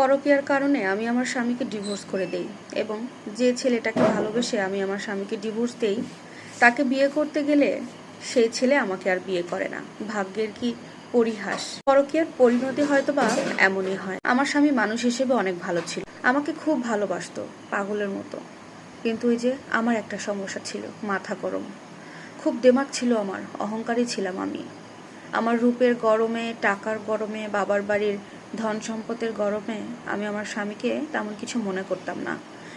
পরকীয়ার কারণে আমি আমার স্বামীকে ডিভোর্স করে দেই এবং যে ছেলেটাকে ভালোবেসে আমি আমার স্বামীকে ডিভোর্স দেই, তাকে বিয়ে করতে গেলে সেই ছেলে আমাকে আর বিয়ে করে না। ভাগ্যের কি পরিহাস? পরকীয়ার পরিণতি হয়তো বা এমনই হয়। আমার স্বামী মানুষ হিসেবে অনেক ভালো ছিল। আমাকে খুব ভালোবাসতো, পাগলের মতো। কিন্তু ওই যে আমার একটা সমস্যা ছিল, মাথা গরম। খুব দেমাক ছিল আমার, অহংকারী ছিলাম আমি। আমার রূপের গরমে, টাকার গরমে, বাবার বাড়ির ধন সম্পদের গরমে আমি আমার স্বামীকে তেমন কিছু মনে করতাম না।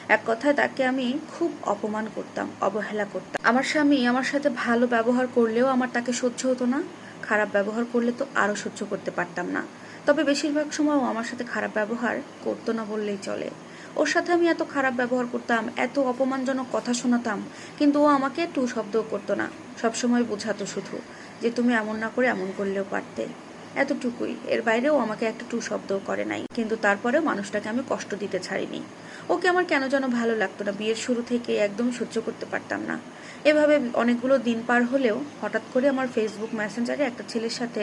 এক কথায় তাকে আমি খুব অপমান করতাম, অবহেলা করতাম। আমার স্বামী আমার সাথে ভালো ব্যবহার করলেও আমার তাকে সহ্য হতো না। খারাপ ব্যবহার করলে তো আরও সহ্য করতে পারতাম না। তবে বেশিরভাগ সময় ও আমার সাথে খারাপ ব্যবহার করতো না বললেই চলে। ওর সাথে আমি এত খারাপ ব্যবহার করতাম, এত অপমানজনক কথা শোনাতাম, কিন্তু ও আমাকে টু শব্দও করতো না। সবসময় বোঝাতো শুধু যে তুমি এমন না করে এমন করলেও পারতে। এতটুকুই। এর বাইরেও আমাকে একটা টু শব্দও করে নাই। কিন্তু তারপরেও মানুষটাকে আমি কষ্ট দিতে ছাড়িনি। ওকে আমার কেন যেন ভালো লাগতো না, বিয়ের শুরু থেকে একদম সহ্য করতে পারতাম না। এভাবে অনেকগুলো দিন পার হলেও হঠাৎ করে আমার ফেসবুক মেসেঞ্জারে একটা ছেলের সাথে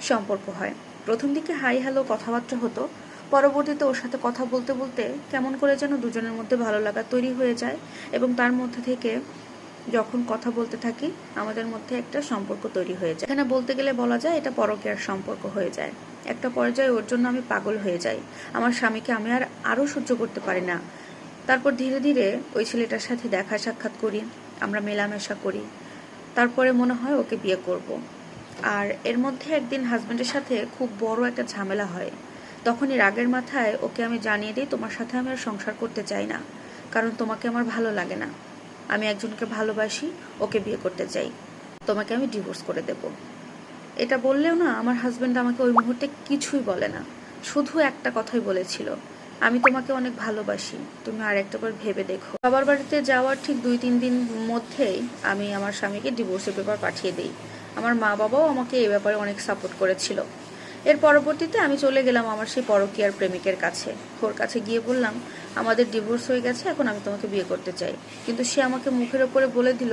সম্পর্ক হয়। প্রথম দিকে হাই হ্যালো কথাবার্তা হতো, পরবর্তীতে ওর সাথে কথা বলতে বলতে কেমন করে যেন দুজনের মধ্যে ভালো লাগা তৈরি হয়ে যায় এবং তার মধ্যে থেকে যখন কথা বলতে থাকি, আমাদের মধ্যে একটা সম্পর্ক তৈরি হয়ে যায়। এখানে বলতে গেলে বলা যায়, এটা পরকীয়ার সম্পর্ক হয়ে যায়। একটা পর্যায়ে ওর জন্য আমি পাগল হয়ে যাই। আমার স্বামীকে আমি আর আরও সহ্য করতে পারি না। তারপর ধীরে ধীরে ওই ছেলেটার সাথে দেখা সাক্ষাৎ করি, আমরা মেলামেশা করি। তারপরে মনে হয় ওকে বিয়ে করব। আর এর মধ্যে একদিন হাজব্যান্ডের সাথে খুব বড় একটা ঝামেলা হয়। তখনই রাগের মাথায় ওকে আমি জানিয়ে দিই, তোমার সাথে আমি আর সংসার করতে চাই না। কারণ তোমাকে আমার ভালো লাগে না। আমি একজনকে ভালোবাসি, ওকে বিয়ে করতে চাই। তোমাকে আমি ডিভোর্স করে দেব। এটা বললেও না, আমার হাজব্যান্ড আমাকে ওই মুহূর্তে কিছুই বলে না। শুধু একটা কথাই বলেছিল, আমি তোমাকে অনেক ভালোবাসি, তুমি আর একটা একটাবার ভেবে দেখো। বাবার বাড়িতে যাওয়ার ঠিক দুই, তিন দিন মধ্যেই আমি আমার স্বামীকে ডিভোর্সের পেপার পাঠিয়ে দিই। আমার মা বাবাও আমাকে এ ব্যাপারে অনেক সাপোর্ট করেছিল। এর পরবর্তীতে আমি চলে গেলাম আমার সেই পরকীয়ার প্রেমিকের কাছে। ওর কাছে গিয়ে বললাম, আমাদের ডিভোর্স হয়ে গেছে, এখন আমি তোমাকে বিয়ে করতে চাই। কিন্তু সে আমাকে মুখের ওপরে বলে দিল,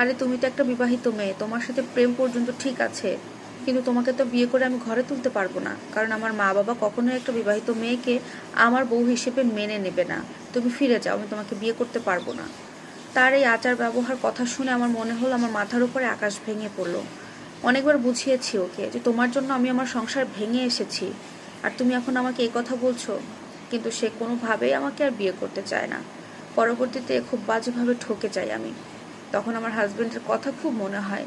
আরে, তুমি তো একটা বিবাহিত মেয়ে, তোমার সাথে প্রেম পর্যন্ত ঠিক আছে, কিন্তু তোমাকে তো বিয়ে করে আমি ঘরে তুলতে পারব না। কারণ আমার মা বাবা কখনোই একটা বিবাহিত মেয়েকে আমার বউ হিসেবে মেনে নেবে না। তুমি ফিরে যাও, আমি তোমাকে বিয়ে করতে পারব না। তার এই আচার ব্যবহার কথা শুনে আমার মনে হলো আমার মাথার উপরে আকাশ ভেঙে পড়ল। অনেকবার বুঝিয়েছি ওকে যে তোমার জন্য আমি আমার সংসার ভেঙে এসেছি। আর তুমি এখন আমাকে এই কথা বলছো, কিন্তু সে কোনোভাবেই আমাকে আর বিয়ে করতে চায় না। পরবর্তীতে খুব বাজেভাবে ঠকে যাই আমি। তখন আমার হাজব্যান্ডের কথা খুব মনে হয়,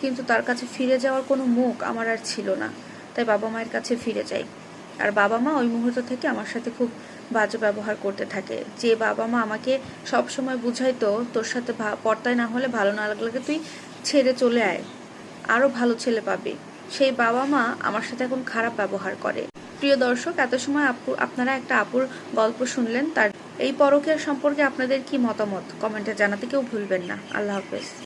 কিন্তু তার কাছে ফিরে যাওয়ার কোনো মুখ আমার আর ছিল না। তাই বাবা মায়ের কাছে ফিরে যাই। আর বাবা মা ওই মুহূর্ত থেকে আমার সাথে খুব বাজে ব্যবহার করতে থাকে। যে বাবা মা আমাকে সব সময় বুঝাইতো, তোর সাথে পর্দায় না হলে ভালো না লাগলে তুই ছেড়ে চলে আয়। আরও ভালো ছেলে পাবে। সেই বাবা মা আমার সাথে এখন খারাপ ব্যবহার করে। প্রিয় দর্শক, এত সময় আপু, আপনারা একটা আপুর গল্প শুনলেন, তার এই পরকের সম্পর্কে আপনাদের কি মতামত? কমেন্টে জানাতে কেউ ভুলবেন না। আল্লাহ হাফেজ।